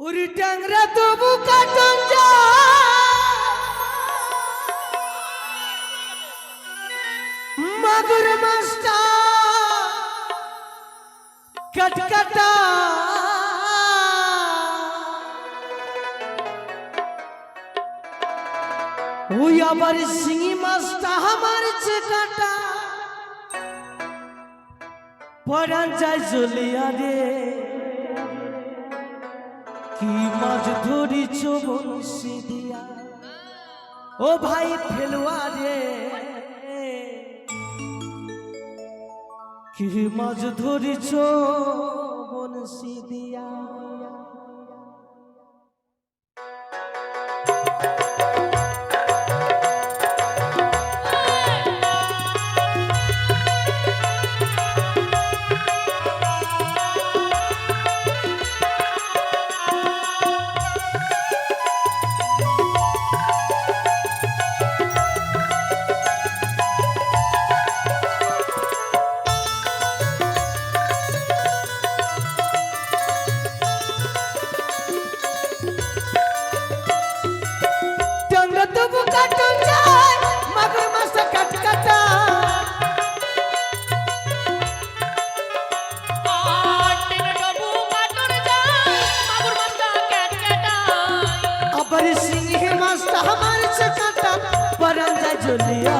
উরি ট্যাংরা তবু কাটন যা। মাগুর মাস্টা কটকটা ওই আবার সিঙ্গি মাছটা আমার চেকাটা পড়ান যায় জলিয়া রে কি মাছ ধরিছ বংশী দিয়া? ও ভাই ফেলুয়া রে কি মাছ ধরিছ বংশী দিয়া? সিংহে মাছটা আমার চেকাটা পরান্দা যায়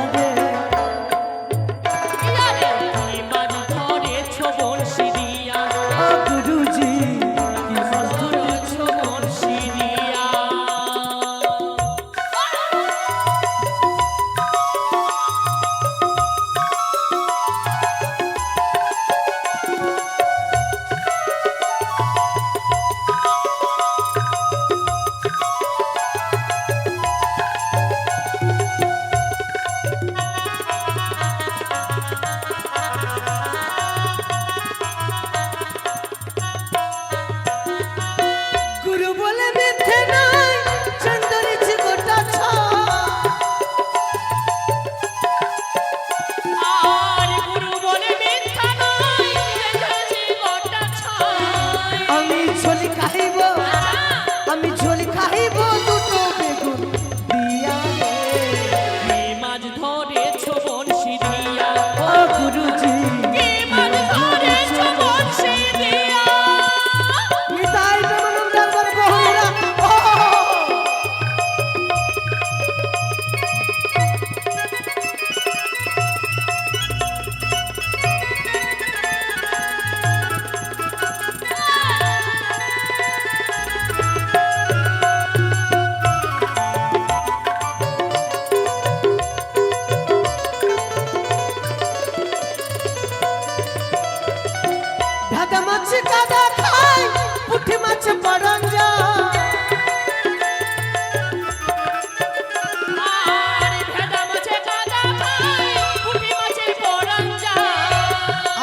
আমি ঝোলি খাইব আমি ঝোলি খাইব ধাদা মাছ কাদা খাই পুঠি মাছ পড়ন যা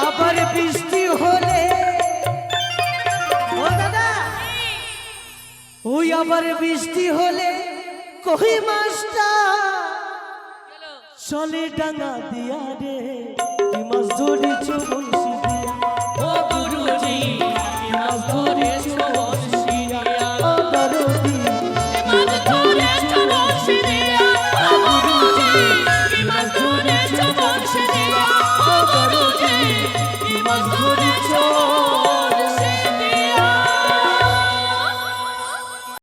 আবার বৃষ্টি হলে ও দাদা ওই আবার বৃষ্টি হলে কহি মাছটা চলে ডাঙা দিয়া রে কি মাছ ধরেছো